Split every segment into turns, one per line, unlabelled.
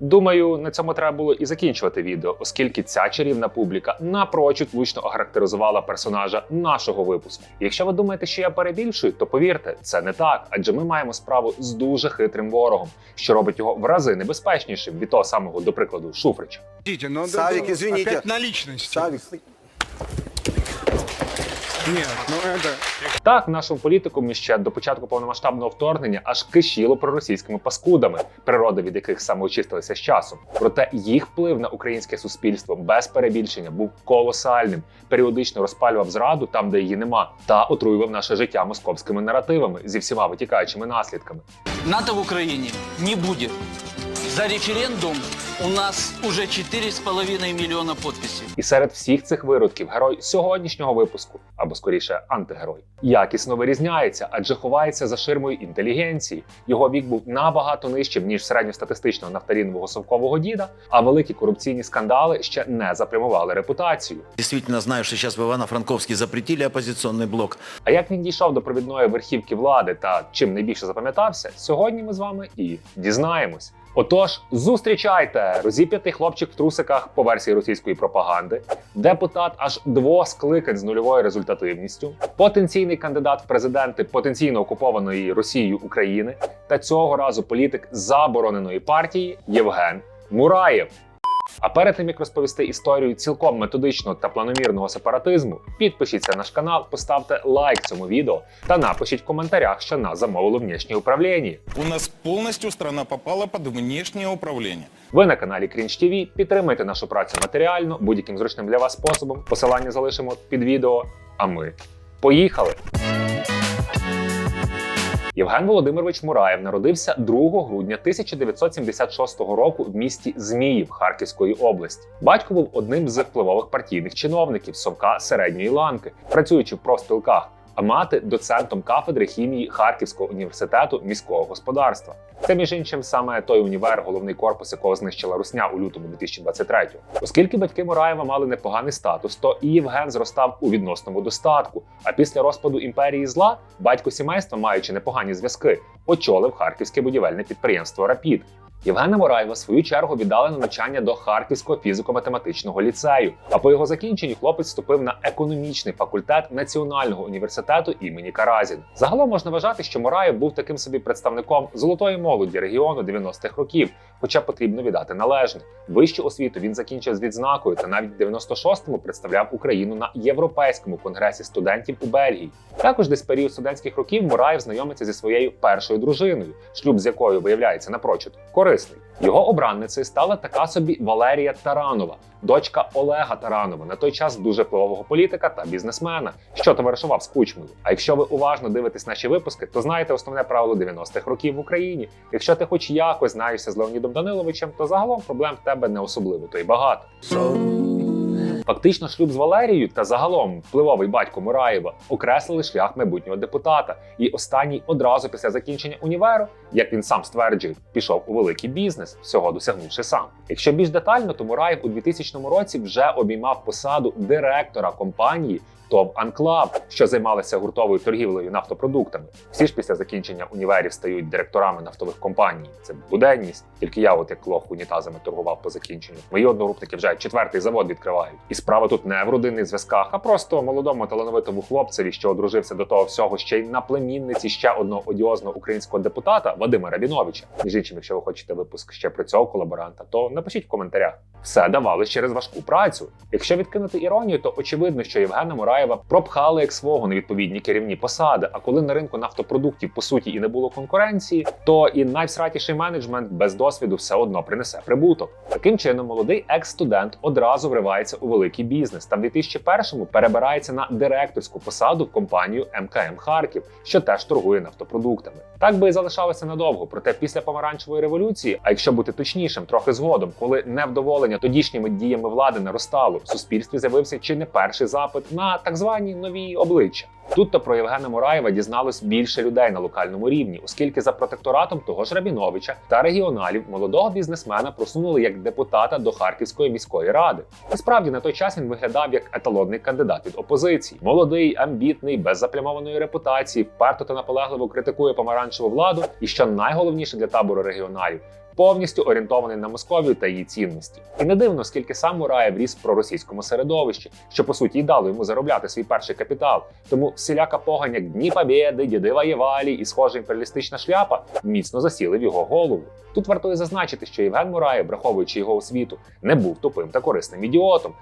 Думаю, на цьому треба було і закінчувати відео, оскільки ця чарівна публіка напрочуд влучно охарактеризувала персонажа нашого випуску. Якщо ви думаєте, що я перебільшую, то повірте, це не так, адже ми маємо справу з дуже хитрим ворогом, що робить його в рази небезпечнішим від того самого, до прикладу, Шуфрича.
Савик, извините.
опять на личности. Нет, ну это...
Так, нашому політикумі ще до початку повномасштабного вторгнення аж кишіло проросійськими паскудами, природа від яких самоочистилася з часом. Проте їх вплив на українське суспільство без перебільшення був колосальним, періодично розпалював зраду там, де її нема, та отруював наше життя московськими наративами зі всіма витікаючими наслідками.
НАТО в Украине не будет. За референдум у нас уже 4,5 миллиона подписей.
І серед всіх цих виродків герой сьогоднішнього випуску, або скоріше антигерой, якісно вирізняється, адже ховається за ширмою інтелігенції. Його вік був набагато нижчим ніж середньостатистичного нафталінового совкового діда, а великі корупційні скандали ще не запрямували репутацію.
Действительно знаю, что сейчас в Ивано-Франковске запретили оппозиционный блок.
А як він дійшов до провідної верхівки влади та чим найбільше запам'ятався, сьогодні ми з вами і дізнаємось. Отож, зустрічайте розіп'ятий хлопчик в трусиках по версії російської пропаганди, депутат аж двох скликань з нульовою результативністю, потенційний кандидат в президенти потенційно окупованої Росією України. Та цього разу політик забороненої партії Євген Мураєв. А перед тим як розповісти історію цілком методичного та планомірного сепаратизму, підпишіться на наш канал, поставте лайк цьому відео та напишіть в коментарях, що нас замовило внішнє управління.
У нас полностью страна попала под внешнее управление.
Ви на каналі Cringe TV, підтримуйте нашу працю матеріально будь-яким зручним для вас способом. Посилання залишимо під відео. А ми поїхали! Євген Володимирович Мураєв народився 2 грудня 1976 року в місті Зміїв Харківської області. Батько був одним з впливових партійних чиновників совка середньої ланки, працюючи в профспілках, мати доцентом кафедри хімії Харківського університету міського господарства. Це між іншим саме той універ, головний корпус якого знищила Русня у лютому 2023-го. Оскільки батьки Мураєва мали непоганий статус, то і Євген зростав у відносному достатку. А після розпаду імперії зла батько сімейства, маючи непогані зв'язки, очолив харківське будівельне підприємство Рапід. Євгена Мураєва в свою чергу віддали на навчання до Харківського фізико-математичного ліцею. А по його закінченні хлопець вступив на економічний факультет Національного університету імені Каразіна. Загалом можна вважати, що Мураєв був таким собі представником золотої молоді регіону 90-х років, хоча потрібно віддати належне. Вищу освіту він закінчив з відзнакою та навіть в 96-му представляв Україну на європейському конгресі студентів у Бельгії. Також десь період студентських років Мураєв знайомиться зі своєю першою дружиною, шлюб з якою виявляється напрочуд корисний. Його обранницею стала така собі Валерія Таранова, дочка Олега Таранова, на той час дуже впливового політика та бізнесмена, що товаришував з Кучмою. А якщо ви уважно дивитесь наші випуски, то знаєте основне правило 90-х років в Україні. Якщо ти хоч якось знаєшся з Леонідом Даниловичем, то загалом проблем в тебе не особливо, то й багато. Фактично, шлюб з Валерією та загалом впливовий батько Мураєва окреслили шлях майбутнього депутата. І останній одразу після закінчення універу, як він сам стверджує, пішов у великий бізнес, всього досягнувши сам. Якщо більш детально, то Мураєв у 2000 році вже обіймав посаду директора компанії. ТОВ Анклав, що займалася гуртовою торгівлею нафтопродуктами. Всі ж після закінчення універів стають директорами нафтових компаній. Це буденність. Тільки я, от як лох унітазами торгував по закінченню. Мої одногрупники вже четвертий завод відкривають. І справа тут не в родинних зв'язках, а просто молодому талановитому хлопцеві, що одружився до того всього ще й на племінниці ще одного одіозного українського депутата Вадима Рабіновича. Між іншим, якщо ви хочете випуск ще про цього колаборанта, то напишіть в коментарях. Все давалось через важку працю. Якщо відкинути іронію, то очевидно, що Євгена Мураєва пропхали як свого невідповідні керівні посади. А коли на ринку нафтопродуктів по суті і не було конкуренції, то і найвсратіший менеджмент без досвіду все одно принесе прибуток. Таким чином, молодий екс-студент одразу вривається у великий бізнес та в 2001-му перебирається на директорську посаду в компанію МКМ Харків, що теж торгує нафтопродуктами. Так би і залишалося надовго. Проте після помаранчевої революції, а якщо бути точнішим, трохи згодом, коли невдоволення тодішніми діями влади наростало, в суспільстві з'явився чи не перший запит на так звані нові обличчя. Тут то про Євгена Мураєва дізналось більше людей на локальному рівні, оскільки за протекторатом того ж Рабіновича та регіоналів молодого бізнесмена просунули як депутата до Харківської міської ради. Насправді на той час він виглядав як еталонний кандидат від опозиції. Молодий, амбітний, без заплямованої репутації, вперто та наполегливо критикує помаранчеву владу. І що найголовніше для табору регіоналів. Повністю орієнтований на Московію та її цінності, і не дивно, скільки сам Мураєв ріс в проросійському середовищі, що по суті й дало йому заробляти свій перший капітал. Тому всіляка погань, як Дні Побєди, Діди воєвалі і схожа імперіалістична шляпа міцно засіли в його голову. Тут вартує зазначити, що Євген Мураєв, враховуючи його освіту, не був тупим та корисним ідіотом.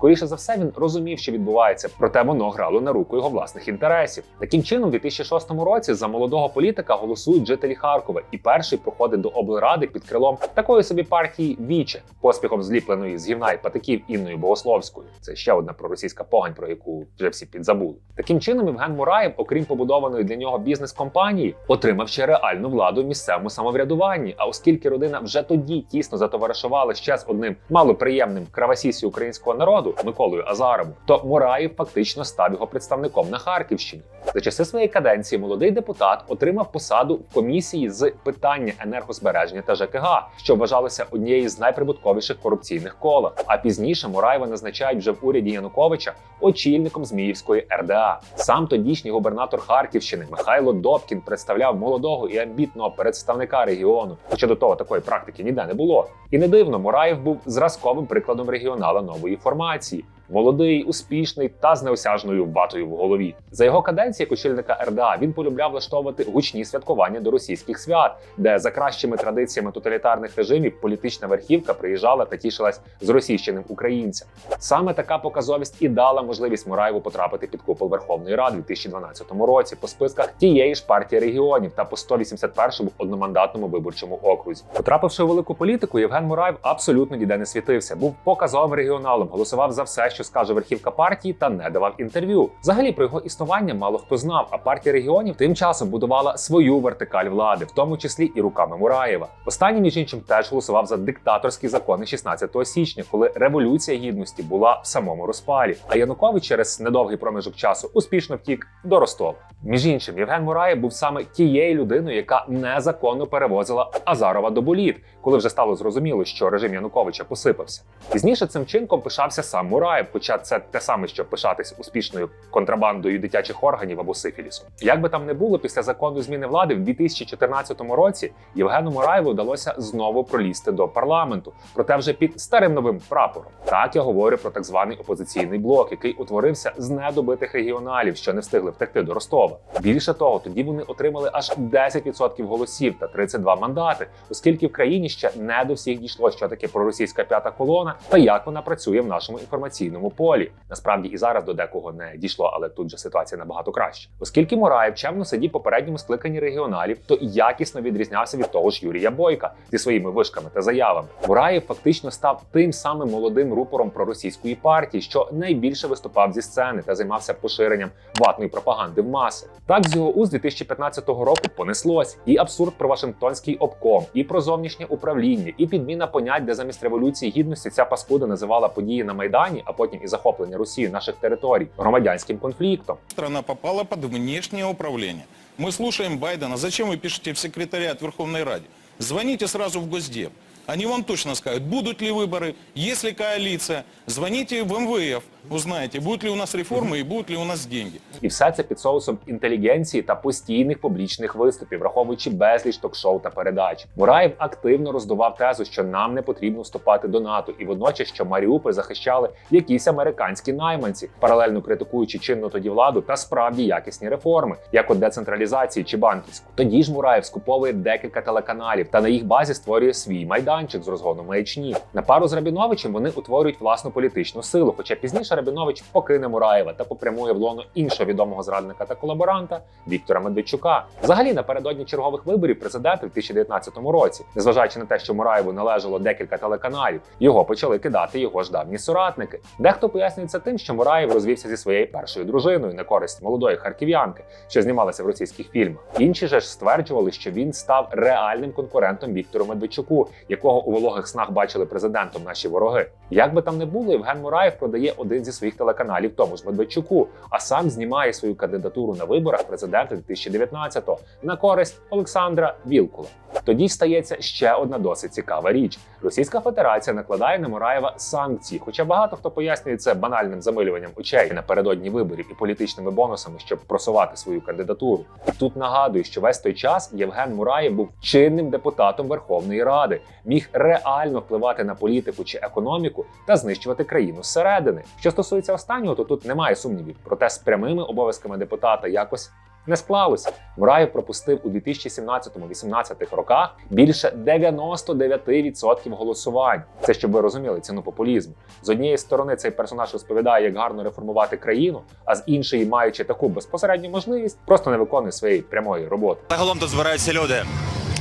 Скоріше за все, він розумів, що відбувається, проте воно грало на руку його власних інтересів. Таким чином, у 2006 році за молодого політика голосують жителі Харкова, і перший проходить до облради під крилом такої собі партії Віче, поспіхом зліпленої з гівна і патиків Інною Богословською. Це ще одна проросійська погань, про яку вже всі підзабули. Таким чином, Євген Мураєв, окрім побудованої для нього бізнес-компанії, отримав ще реальну владу в місцевому самоврядуванні. А оскільки родина вже тоді тісно затоваришувала ще з одним малоприємним кравасісі українського народу Миколою Азаровим, то Мураєв фактично став його представником на Харківщині. За часи своєї каденції молодий депутат отримав посаду в комісії з питання енергозбереження та ЖКГ, що вважалося однією з найприбутковіших корупційних колах. А пізніше Мураєва назначають вже в уряді Януковича очільником Зміївської РДА. Сам тодішній губернатор Харківщини Михайло Добкін представляв молодого і амбітного представника регіону, хоча до того такої практики ніде не було. І не дивно, Мураєв був зразковим прикладом регіонала нової формації. 起 Молодий, успішний та з неосяжною ватою в голові. За його каденції як очільника РДА він полюбляв влаштовувати гучні святкування до російських свят, де за кращими традиціями тоталітарних режимів політична верхівка приїжджала та тішилась з російщиним українцям. Саме така показовість і дала можливість Мураєву потрапити під купол Верховної Ради у 2012 році по списках тієї ж партії регіонів та по 181-му одномандатному виборчому окрузі. Потрапивши у велику політику, Євген Мураєв абсолютно ніде не світився. Був показовим регіоналом, голосував за все, що скаже верхівка партії, та не давав інтерв'ю. Взагалі про його існування мало хто знав. А партія регіонів тим часом будувала свою вертикаль влади, в тому числі і руками Мураєва. Останній між іншим теж голосував за диктаторські закони 16 січня, коли революція гідності була в самому розпалі. А Янукович через недовгий проміжок часу успішно втік до Ростова. Між іншим, Євген Мураєв був саме тією людиною, яка незаконно перевозила Азарова до боліт, коли вже стало зрозуміло, що режим Януковича посипався. Пізніше цим чинком пишався сам Мураєв, хоча це те саме, що пишатись успішною контрабандою дитячих органів або сифілісу. Як би там не було, після закону зміни влади в 2014 році Євгену Мураєву вдалося знову пролізти до парламенту, проте вже під старим новим прапором. Так я говорю про так званий опозиційний блок, який утворився з недобитих регіоналів, що не встигли втекти до Ростова. Більше того, тоді вони отримали аж 10% голосів та 32 мандати, оскільки в країні ще не до всіх дійшло, що таке проросійська п'ята колона та як вона працює в нашому інформаційному полі. Насправді і зараз до декого не дійшло, але тут же ситуація набагато краще. Оскільки Мураєв чемно сидів попередньому скликанні регіоналів, то якісно відрізнявся від того ж Юрія Бойка зі своїми вишками та заявами. Мураєв фактично став тим самим молодим рупором проросійської партії, що найбільше виступав зі сцени та займався поширенням ватної пропаганди в маси. Так з його уст 2015 року понеслось і абсурд про Вашингтонський обком, і про зовнішнє управління, і підміна понять, де замість революції гідності ця паскуда називала події на майдані, а потім і захоплення Росії наших територій громадянським конфліктом.
Страна попала під внішнє управління. Ми слухаємо Байдена. Зачем ви пишете в секретаріат Верховної Ради? Звоните сразу в Госдеп. Они вам точно скажут, будут ли выборы, есть ли коалиция. Звоните в МВФ, узнаете, будут ли у нас реформы и будут ли у нас деньги.
І все це під соусом інтелігенції та постійних публічних виступів, враховуючи безліч ток-шоу та передач. Мураєв активно роздував тезу, що нам не потрібно вступати до НАТО, і водночас, що Маріуполь захищали якісь американські найманці, паралельно критикуючи чинну тоді владу та справді якісні реформи, як от децентралізації чи банківську. Тоді ж Мураєв скуповує декілька телеканалів та на їх базі створює свій майданчик з розгону маячні. На пару з Рабіновичем вони утворюють власну політичну силу. Хоча пізніше Рабінович покине Мураєва та попрямує в лоно іншого відомого зрадника та колаборанта Віктора Медведчука. Взагалі, напередодні чергових виборів президента в 2019 році, незважаючи на те, що Мураєву належало декілька телеканалів, його почали кидати його ж давні соратники. Дехто пояснює це тим, що Мураєв розвівся зі своєю першою дружиною на користь молодої харків'янки, що знімалася в російських фільмах. Інші же ж стверджували, що він став реальним конкурентом Віктору Медведчуку, якого у вологих снах бачили президентом наші вороги. Як би там не було, Євген Мураєв продає один зі своїх телеканалів тому ж Медведчуку, а сам знімає свою кандидатуру на виборах президента 2019-го на користь Олександра Вілкула. Тоді стається ще одна досить цікава річ: Російська Федерація накладає на Мураєва санкції, хоча багато хто пояснює це банальним замилюванням очей напередодні виборів і політичними бонусами, щоб просувати свою кандидатуру. Тут нагадую, що весь той час Євген Мураєв був чинним депутатом Верховної Ради, міг реально впливати на політику чи економіку та знищувати країну зсередини. Що стосується останнього, то тут немає сумнівів. Проте з прямими обов'язками депутата якось не склалося. Мураєв пропустив у 2017-18 роках більше 99% голосувань. Це щоб ви розуміли ціну популізму. З однієї сторони цей персонаж розповідає, як гарно реформувати країну, а з іншої, маючи таку безпосередню можливість, просто не виконує своєї прямої роботи.
Загалом тут збираються люди.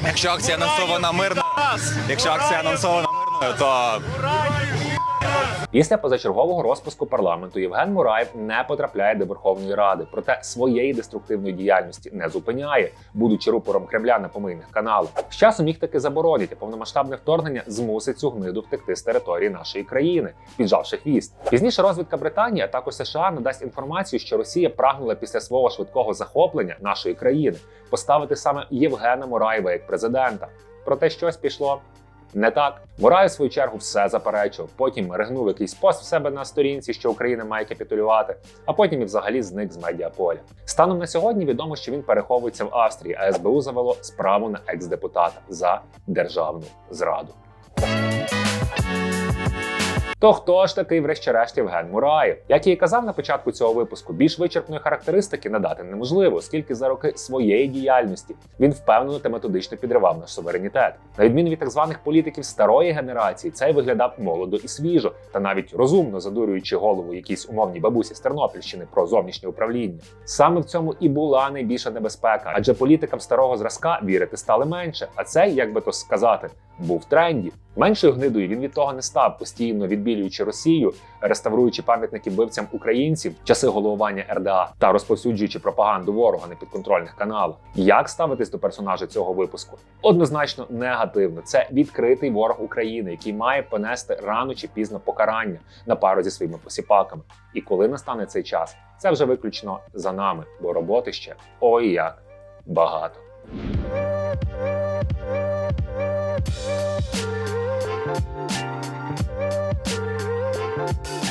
Якщо акція анонсована мирно, якщо акція анонсована мирною, то
Після позачергового розпуску парламенту Євген Мураєв не потрапляє до Верховної Ради, проте своєї деструктивної діяльності не зупиняє, будучи рупором Кремля на помийних каналах. З часом їх таки заборонять, а повномасштабне вторгнення змусить цю гниду втекти з території нашої країни, піджавши хвіст. Пізніше розвідка Британії, а також США надасть інформацію, що Росія прагнула після свого швидкого захоплення нашої країни поставити саме Євгена Мураєва як президента. Проте щось пішло не так. Мурай, в свою чергу, все заперечив. Потім ригнув якийсь пост в себе на сторінці, що Україна має капітулювати, а потім і взагалі зник з медіаполя. Станом на сьогодні відомо, що він переховується в Австрії, а СБУ завело справу на екс-депутата за державну зраду. То хто ж такий, врешті-решт, Євген Мураєв? Як я і казав на початку цього випуску, більш вичерпної характеристики надати неможливо, оскільки за роки своєї діяльності він впевнено та методично підривав наш суверенітет. На відміну від так званих політиків старої генерації, цей виглядав молодо і свіжо, та навіть розумно задурюючи голову якійсь умовній бабусі з Тернопільщини про зовнішнє управління. Саме в цьому і була найбільша небезпека, адже політикам старого зразка вірити стали менше. А цей, як би то сказати, був в тренді. Меншою гнидою він від того не став, постійно відбілюючи Росію, реставруючи пам'ятники вбивцям українців, в часи головування РДА та розповсюджуючи пропаганду ворога на підконтрольних каналах. Як ставитись до персонажа цього випуску? Однозначно негативно. Це відкритий ворог України, який має понести рано чи пізно покарання на пару зі своїми посіпаками. І коли настане цей час, це вже виключно за нами, бо роботи ще ой як багато. Thank you.